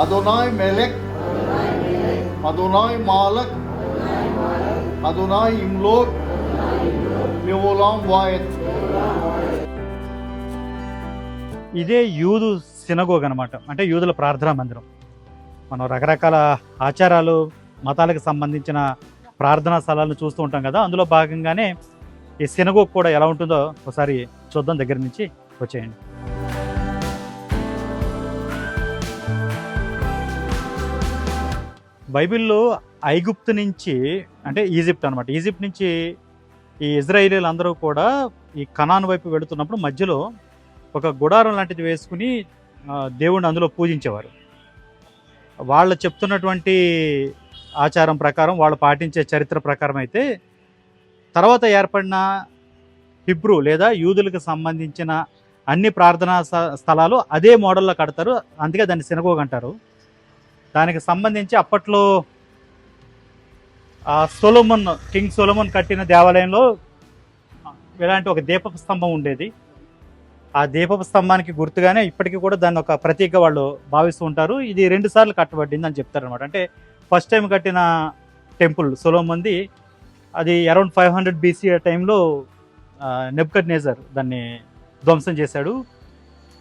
అదునాయ్ మెలెక్ అదునాయ్ మాలక్ అదునాయ్ ఇమ్లోక్ Leolam వాయత్ ఇదే యూదు synagogue అనమాట అంటే యూదుల ప్రార్థనా మందిరం. మనం రకరకాల ఆచారాలు మతాలకు సంబంధించిన ప్రార్థనా స్థలాలను చూస్తూ ఉంటాం కదా. అందులో భాగంగానే ఈ సినగోగ్ కూడా ఎలా ఉంటుందో ఒకసారి చూద్దాం దగ్గర నుంచి వచ్చేయండి. బైబిల్లో ఐగుప్తు నుంచి అంటే ఈజిప్ట్ అనమాట ఈజిప్ట్ నుంచి ఈ ఇజ్రాయిలీలు అందరూ కూడా ఈ కనాన్ వైపు వెళుతున్నప్పుడు మధ్యలో ఒక గుడారం లాంటిది వేసుకుని దేవుణ్ణి అందులో పూజించేవారు. వాళ్ళు చెప్తున్నటువంటి ఆచారం ప్రకారం వాళ్ళు పాటించే చరిత్ర ప్రకారం అయితే తర్వాత ఏర్పడిన హిబ్రూ లేదా యూదులకు సంబంధించిన అన్ని ప్రార్థనా స్థలాలు అదే మోడల్లో కడతారు. అందుకే దాన్ని సినగోగ్ అంటారు. దానికి సంబంధించి అప్పట్లో సొలోమన్ కింగ్ సొలమన్ కట్టిన దేవాలయంలో ఇలాంటి ఒక దీపపు స్తంభం ఉండేది. ఆ దీపపు స్తంభానికి గుర్తుగానే ఇప్పటికీ కూడా దాన్ని ఒక ప్రతీక వాళ్ళు భావిస్తూ ఉంటారు. ఇది రెండు సార్లు కట్టబడింది అని చెప్తారు అనమాట అంటే ఫస్ట్ టైం కట్టిన టెంపుల్ సొలోమంది అది అరౌండ్ ఫైవ్ హండ్రెడ్ బీసీ టైంలో నెబ్కట్ నేజర్ దాన్ని ధ్వంసం చేశాడు.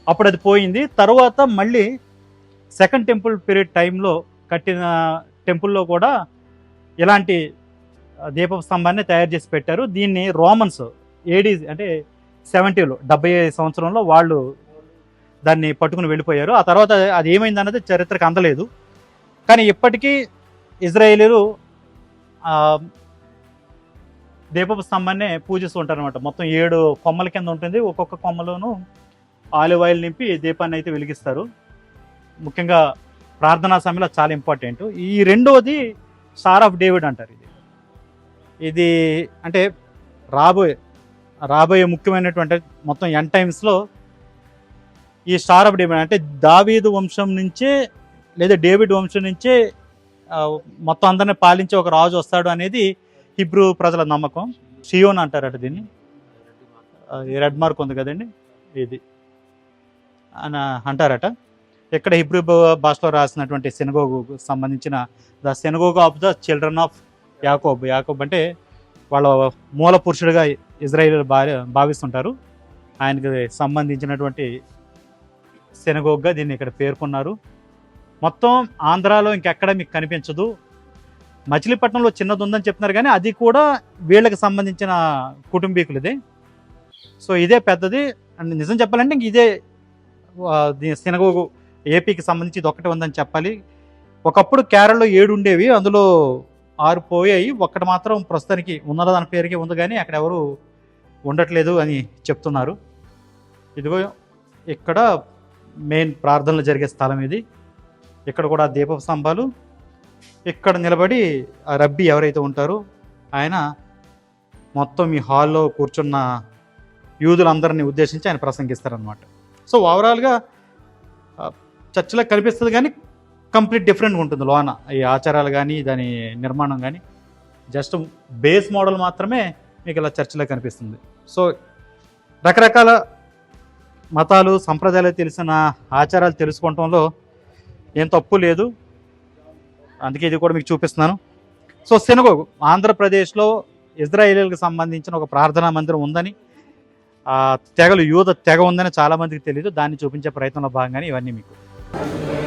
అప్పుడు అది పోయింది. తర్వాత మళ్ళీ సెకండ్ టెంపుల్ పీరియడ్ టైంలో కట్టిన టెంపుల్లో కూడా ఇలాంటి దీప దీపపు స్తంభాన్ని తయారు చేసి పెట్టారు. దీన్ని రోమన్స్ ఏడీ అంటే సెవెంటీలో డెబ్బై సంవత్సరంలో వాళ్ళు దాన్ని పట్టుకుని వెళ్ళిపోయారు. ఆ తర్వాత అది ఏమైంది అన్నది చరిత్రకు అందలేదు. కానీ ఇప్పటికీ ఇజ్రాయేలీలు దీపపు స్తంభాన్ని పూజిస్తూ ఉంటారు అనమాట మొత్తం ఏడు కొమ్మల కింద ఉంటుంది. ఒక్కొక్క కొమ్మలోనూ ఆలివ్ ఆయిల్ నింపి దీపాన్ని అయితే వెలిగిస్తారు. ముఖ్యంగా ప్రార్థనా సమయంలో చాలా ఇంపార్టెంట్. ఈ రెండవది స్టార్ ఆఫ్ డేవిడ్ అంటారు ఇది. ఇది అంటే రాబోయే రాబోయే ముఖ్యమైనటువంటి మొత్తం ఎన్ టైమ్స్లో ఈ స్టార్ ఆఫ్ డేవిడ్ అంటే దావీదు వంశం నుంచే లేదా డేవిడ్ వంశం నుంచే మొత్తం అందరిని పాలించే ఒక రాజు వస్తాడు అనేది హిబ్రూ ప్రజల నమ్మకం. షియోన్ అంటారట దీన్ని. రెడ్ మార్క్ ఉంది కదండి. ఇది. అని అంటారట. ఇక్కడ హిబ్రూ భాషలో రాసినటువంటి సెనగోగు సంబంధించిన the synagogue of the children of Yakob. Yakob అంటే వాళ్ళ మూల పురుషుడిగా ఇజ్రాయేల్ భావిస్తుంటారు. ఆయనకి సంబంధించినటువంటి సెనగోగ్గా దీన్ని ఇక్కడ పేర్కొన్నారు. మొత్తం ఆంధ్రాలో ఇంకెక్కడ మీకు కనిపించదు. మచిలీపట్నంలో చిన్నది ఉందని చెప్తున్నారు కానీ అది కూడా వీళ్ళకి సంబంధించిన కుటుంబీకులదే సో ఇదే పెద్దది. అండ్ నిజం చెప్పాలంటే ఇంక ఇదే సినగోగు ఏపీకి సంబంధించి ఇది ఉందని చెప్పాలి. ఒకప్పుడు కేరళలో ఏడు ఉండేవి అందులో ఆరు పోయాయి. ఒక్కటి మాత్రం ప్రస్తుతానికి ఉన్నదా దాని పేరుకే ఉంది కానీ అక్కడ ఎవరు ఉండట్లేదు అని చెప్తున్నారు. ఇదిగో ఇక్కడ మెయిన్ ప్రార్థనలు జరిగే స్థలం ఇది. ఇక్కడ కూడా దీప స్తంభాలు ఇక్కడ నిలబడి ఆ రబ్బీ ఎవరైతే ఉంటారో ఆయన మొత్తం ఈ హాల్లో కూర్చున్న యూదులందరినీ ఉద్దేశించి ఆయన ప్రసంగిస్తారనమాట సో ఓవరాల్గా చర్చిలో కనిపిస్తుంది కానీ కంప్లీట్ డిఫరెంట్ ఉంటుంది లోన. ఈ ఆచారాలు కానీ దాని నిర్మాణం కానీ. జస్ట్ బేస్ మోడల్ మాత్రమే మీకు ఇలా చర్చిలో కనిపిస్తుంది. సో రకరకాల మతాలు సంప్రదాయాలు తెలిసిన ఆచారాలు తెలుసుకోవటంలో ఏం తప్పు లేదు. అందుకే ఇది కూడా మీకు చూపిస్తున్నాను. సో సెనగోగు ఆంధ్రప్రదేశ్లో ఇజ్రాయేలీలకు సంబంధించిన ఒక ప్రార్థనా మందిరం ఉందని ఆ తెగలు యూత తెగ ఉందని చాలామందికి తెలియదు దాన్ని చూపించే ప్రయత్నంలో భాగంగానే ఇవన్నీ మీకు. Thank you.